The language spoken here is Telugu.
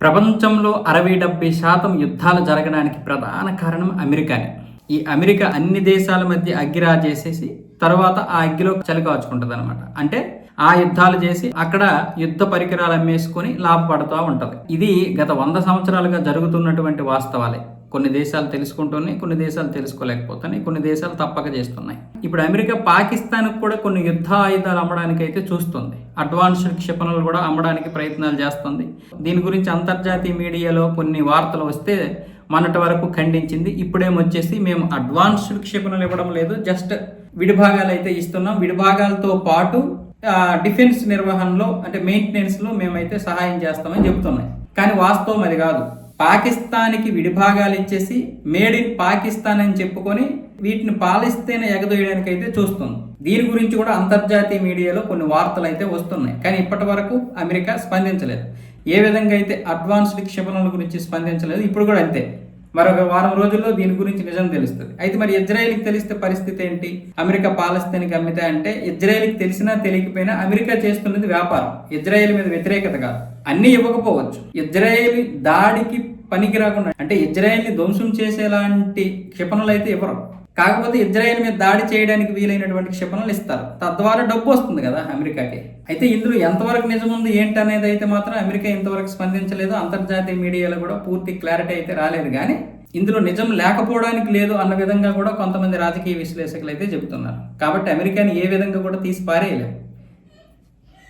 ప్రపంచంలో అరవై డెబ్బై శాతం యుద్ధాలు జరగడానికి ప్రధాన కారణం అమెరికానే. ఈ అమెరికా అన్ని దేశాల మధ్య అగ్గిరా చేసేసి తర్వాత ఆ అగ్గిలో చలికాచుకుంటుంది అనమాట అంటే ఆ యుద్ధాలు చేసి అక్కడ యుద్ధ పరికరాలు అమ్మేసుకొని లాభపడుతూ ఉంటుంది. ఇది గత వంద సంవత్సరాలుగా జరుగుతున్నటువంటి వాస్తవాలే. కొన్ని దేశాలు తెలుసుకుంటున్నాయి కొన్ని దేశాలు తెలుసుకోలేకపోతున్నాయి కొన్ని దేశాలు తప్పక చేస్తున్నాయి. ఇప్పుడు అమెరికా పాకిస్తాన్కి కూడా కొన్ని యుద్ధ ఆయుధాలు అమ్మడానికి అయితే చూస్తుంది. అడ్వాన్స్డ్ క్షిపణులు కూడా అమ్మడానికి ప్రయత్నాలు చేస్తుంది. దీని గురించి అంతర్జాతీయ మీడియాలో కొన్ని వార్తలు వస్తే మొన్నటి వరకు ఖండించింది. ఇప్పుడేమొచ్చేసి మేము అడ్వాన్స్డ్ క్షిపణులు ఇవ్వడం లేదు జస్ట్ విడిభాగాలు అయితే ఇస్తున్నాం. విడిభాగాలతో పాటు డిఫెన్స్ నిర్వహణలో అంటే మెయింటెనెన్స్లో మేమైతే సహాయం చేస్తామని చెప్తున్నాయి కానీ వాస్తవం అది కాదు. పాకిస్తాన్కి విడిభాగాలు ఇచ్చేసి మేడ్ ఇన్ పాకిస్తాన్ అని చెప్పుకొని వీటిని పాలిస్తేనే ఎగదోయడానికి అయితే చూస్తుంది దీని గురించి కూడా అంతర్జాతీయ మీడియాలో కొన్ని వార్తలు అయితే వస్తున్నాయి. కానీ ఇప్పటి వరకు అమెరికా స్పందించలేదు. ఏ విధంగా అయితే అడ్వాన్స్డ్ క్షిపణుల గురించి స్పందించలేదు ఇప్పుడు కూడా అంతే. మరొక వారం రోజుల్లో దీని గురించి నిజం తెలుస్తుంది. అయితే మరి ఇజ్రాయెల్కి తెలిస్తే పరిస్థితి ఏంటి? అమెరికా పాలస్తీన్కి అమ్మితే అంటే ఇజ్రాయెల్కి తెలిసినా తెలియకపోయినా అమెరికా చేస్తున్నది వ్యాపారం. ఇజ్రాయెల్ మీద వ్యతిరేకత కాదు. అన్నీ ఇవ్వకపోవచ్చు. ఇజ్రాయెల్ దాడికి పనికి రాకుండా అంటే ఇజ్రాయెల్ని ధ్వంసం చేసేలాంటి క్షిపణులు అయితే ఇవ్వరు కాకపోతే ఇజ్రాయెల్ మీద దాడి చేయడానికి వీలైనటువంటి క్షిపణులు ఇస్తారు. తద్వారా డబ్బు వస్తుంది కదా అమెరికాకి. అయితే ఇందులో ఎంతవరకు నిజం ఉంది ఏంటి అనేది అయితే మాత్రం అమెరికా ఇంతవరకు స్పందించలేదు. అంతర్జాతీయ మీడియాలో కూడా పూర్తి క్లారిటీ అయితే రాలేదు. కానీ ఇందులో నిజం లేకపోవడానికి లేదు అన్న విధంగా కూడా కొంతమంది రాజకీయ విశ్లేషకులు అయితే చెబుతున్నారు. కాబట్టి అమెరికాని ఏ విధంగా కూడా తీసి పారేయలేదు